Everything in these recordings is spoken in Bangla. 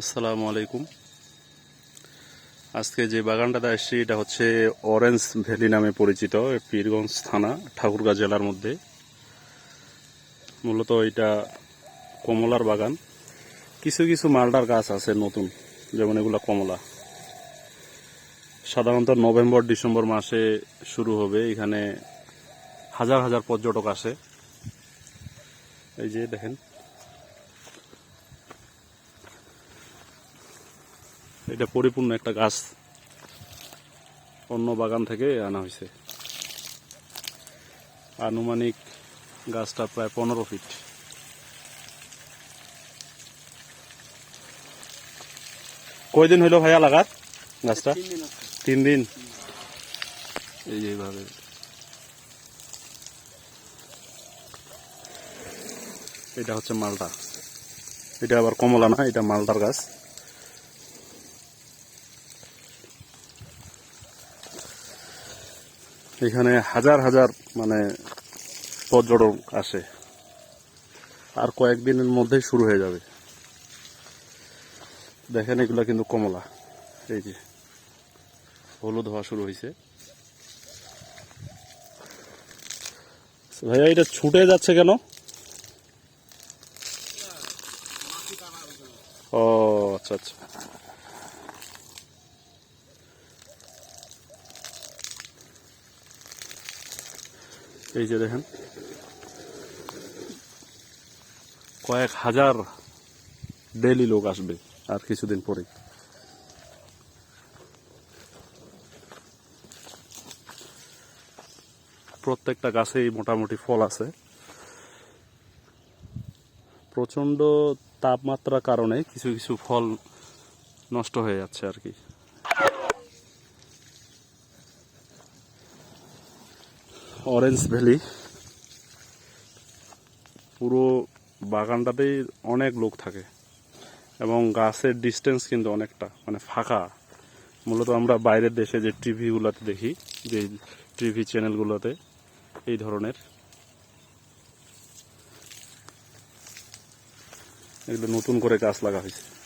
আসসালামু আলাইকুম। আজকে যে বাগানটাতে আসছি, এটা হচ্ছে অরেঞ্জ ভ্যালি নামে পরিচিত, পীরগঞ্জ থানা, ঠাকুরগাঁ জেলার মধ্যে। মূলত এটা কমলার বাগান। কিছু কিছু মালটার গাছ আছে নতুন, যেমন এগুলা কমলা। সাধারণত নভেম্বর, ডিসেম্বর মাসে শুরু হবে, এখানে হাজার হাজার পর্যটক আসে। এই যে দেখেন এটা পরিপূর্ণ একটা গাছ অন্য বাগান থেকে আনা হয়েছে। আনুমানিক গাছটা প্রায় পনেরো ফিট। কয়দিন হইল ভাইয়া লাগাত গাছটা? তিন দিন। এই যে এইভাবে। এটা হচ্ছে মালটা এটা আবার কমলা না, এটা মালটার গাছ। এখানে হাজার হাজার মানে পর্যটক আসে। আর কয়েকদিনের মধ্যেই শুরু হয়ে যাবে। দেখেন এগুলা কিন্তু কমলা। এই যে হলুদ হওয়া শুরু হয়েছে ভাইয়া, এটা ছুটে যাচ্ছে কেন? ও আচ্ছা আচ্ছা। এই যে দেখেন। কয়েক হাজার ডেলি লোক আসবে আর কিছুদিন পরে প্রত্যেকটা গাছেই মোটামুটি ফল আছে। প্রচণ্ড তাপমাত্রার কারণে কিছু কিছু ফল নষ্ট হয়ে যাচ্ছে আর কি। অরেঞ্জ ভ্যালি পুরো বাগানটাতেই অনেক লোক থাকে। এবং গাছের ডিস্টেন্স কিন্তু অনেকটা মানে ফাঁকা। মূলত আমরা বাইরের দেশে যে টিভিগুলোতে দেখি, যে টিভি চ্যানেলগুলোতে এই ধরনের। এগুলো নতুন করে গাছ লাগা হয়েছে।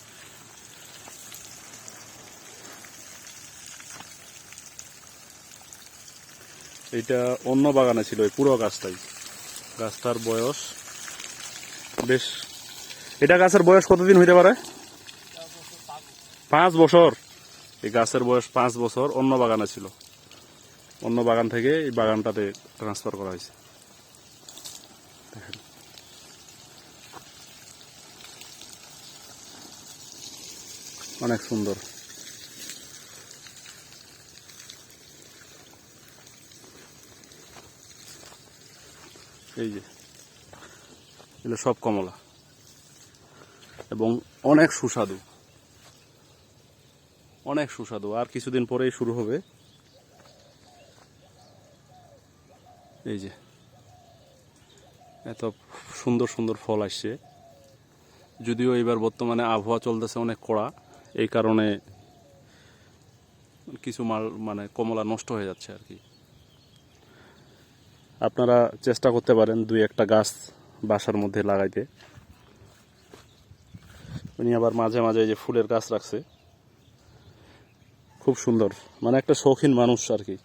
এইটা অন্য বাগানে ছিল এই পুরো গাছটাই। গাছটার বয়স বেশ, এটা গাছের বয়স কতদিন হইতে পারে? পাঁচ বছর। এই গাছের বয়স পাঁচ বছর অন্য বাগানে ছিল। অন্য বাগান থেকে এই বাগানটাতে ট্রান্সফার করা হয়েছে। অনেক সুন্দর। এই যে, এগুলো সব কমলা। এবং অনেক সুস্বাদু। অনেক সুস্বাদু। আর কিছুদিন পরেই শুরু হবে। এই যে, এত সুন্দর সুন্দর ফল আসছে। যদিও এবার বর্তমানে আবহাওয়া চলতেছে অনেক কড়া, এই কারণে কিছু মাল মানে কমলা নষ্ট হয়ে যাচ্ছে আর কি। আপনারা চেষ্টা করতে পারেন দুই একটা গাছ বাসার মধ্যে লাগাইতে। উনি আবার মাঝে মাঝে যে ফুলের গাছ রাখছে। খুব সুন্দর। মানে একটা শৌখিন মানুষ আর কি।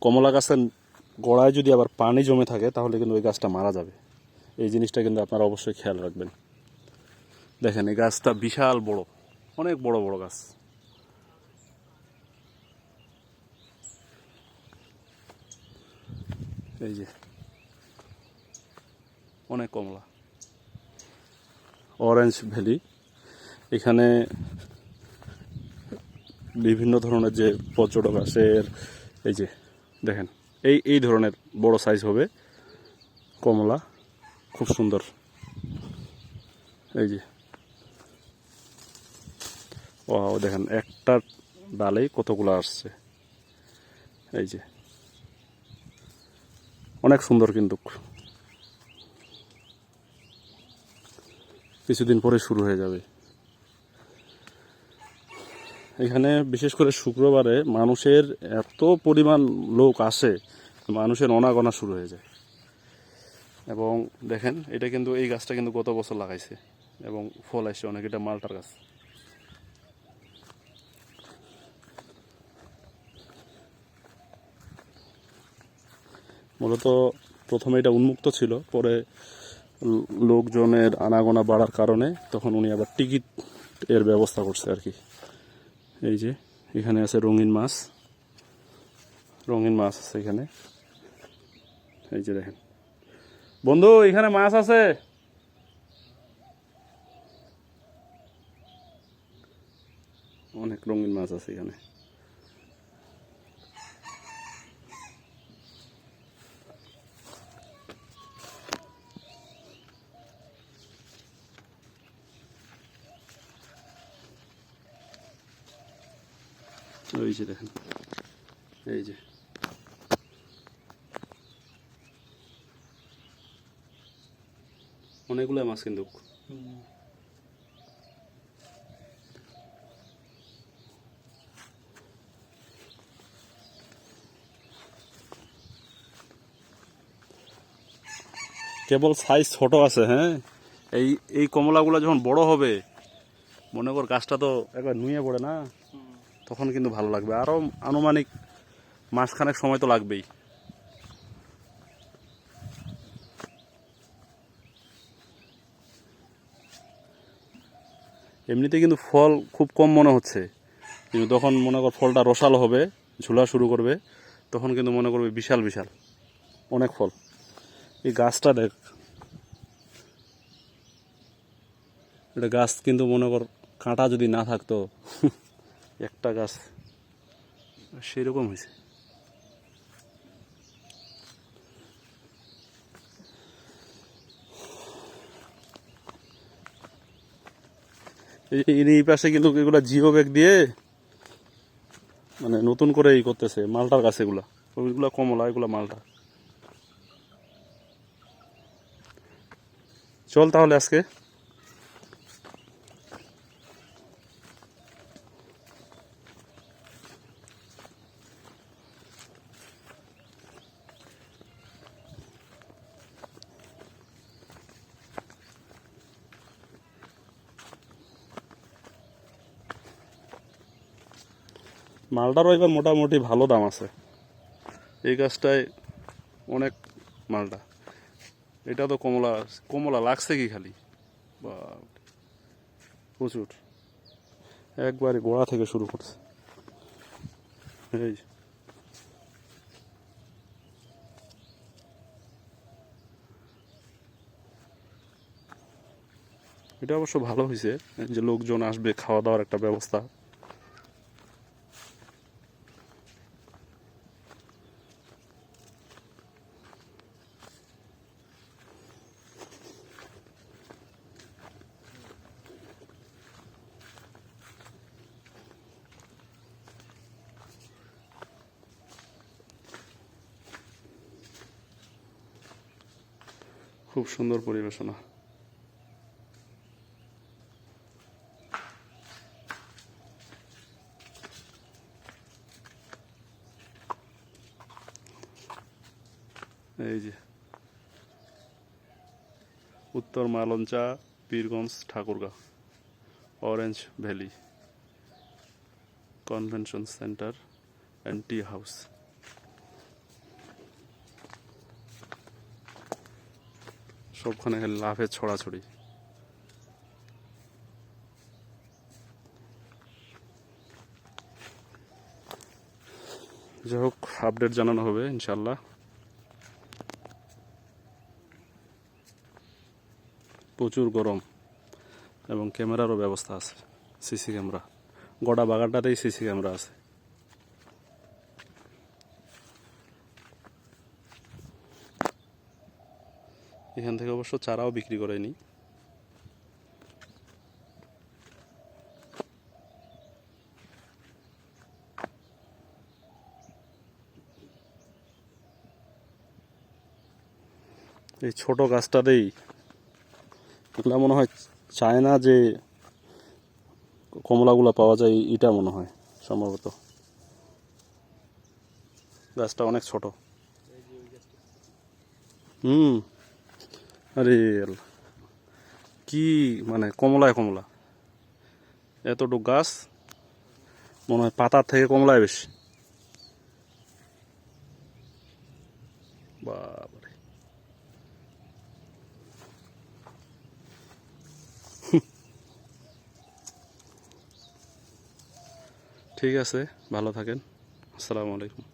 কমলা গাছের গোড়ায় যদি আবার পানি জমে থাকে, তাহলে কিন্তু ওই গাছটা মারা যাবে। এই জিনিসটা কিন্তু আপনারা অবশ্যই খেয়াল রাখবেন। দেখেন, এই গাছটা বিশাল বড়। অনেক বড় বড় গাছ। এই যে। অনেক কমলা। অরেঞ্জ ভ্যালি এখানে বিভিন্ন ধরনের যে পর্যটক আসে, এর এই যে, দেখেন, এই এই ধরনের বড় সাইজ হবে কমলা। খুব সুন্দর। এই যে। ও দেখেন, একটা ডালেই কতগুলো আসছে। এই যে। অনেক সুন্দর কিন্তু। কিছুদিন পরে শুরু হয়ে যাবে। এখানে বিশেষ করে শুক্রবারে মানুষের এত পরিমাণ লোক আসে, মানুষের অনাগোনা শুরু হয়ে যায়। এবং দেখেন, এটা কিন্তু এই গাছটা কিন্তু গত বছর লাগাইছে এবং ফল আসছে অনেক, এটা মালটার গাছ। মূলত প্রথমে এটা উন্মুক্ত ছিল, পরে লোকজনের আনাগোনা বাড়ার কারণে তখন উনি আবার টিকিট এর ব্যবস্থা করছে আর কি। এই যে, এখানে আছে রঙিন মাছ। রঙিন মাছ আছে এখানে। এই যে দেখেন। বন্ধু, এখানে মাছ আছে। অনেক রঙিন মাছ আছে এখানে। ওই যে দেখেন। এই যে। অনেকগুলো মাছ কিন্তু। কেবল সাইজ ছোট আছে হ্যাঁ? এই এই কমলাগুলো যখন বড় হবে, মনে কর গাছটা তো একবার নুয়ে পড়ে না? তখন কিন্তু ভালো লাগবে। আরও আনুমানিক মাসখানেক সময় তো লাগবেই। এমনিতে কিন্তু ফল খুব কম মনে হচ্ছে। কিন্তু তখন মনে কর ফলটা রসালো হবে, ঝুলা শুরু করবে, তখন কিন্তু মনে করবে বিশাল বিশাল, অনেক ফল। এই গাছটা দেখ। এটা গাছ কিন্তু মনে কর কাঁটা যদি না থাকতো একটা গাছ। সেরকম হয়েছে। এই পাশে কিন্তু এগুলা জিও ব্যাগ দিয়ে মানে নতুন করে এই করতেছে, মালটার গাছ এগুলা। ওইগুলা কমলা, এগুলা মালটা। চল তাহলে আজকে। মালটারও এবার মোটামুটি ভালো দাম আছে। এই গাছটায় অনেক মালটা। এটা তো কমলা কমলা লাগছে কি খালি? বা প্রচুর। একবারে গোড়া থেকে শুরু করছে। এই এটা অবশ্য ভালো হয়েছে যে লোকজন আসবে খাওয়া দাওয়ার একটা ব্যবস্থা। খুব সুন্দর পরিবেশনা। এই যে। Uttar Malancha, Pirganj, Thakurgaon, Orange Valley, convention centre and tea house. সবখানে লাভের ছড়াছড়ি। যাই হোক আপডেট জানানো হবে ইনশাল্লাহ প্রচুর গরম এবং ক্যামেরারও ব্যবস্থা আছে, সিসি ক্যামেরা। গোটা বাগানটাতেই সিসি ক্যামেরা আছে। এখান থেকে অবশ্য চারাও বিক্রি করে করেনি এই ছোট গাছটাতেই এগুলা মনে হয় চায়না যে কমলাগুলো পাওয়া যায় এটা মনে হয় সম্ভবত। গাছটা অনেক ছোট। হুম। আরে কি মানে কমলায় কমলা। এতটুকু গাছ মনে হয় পাতার থেকে কমলায় বেশি। বাবারে। ঠিক আছে, ভালো থাকেন। আসসালামু আলাইকুম।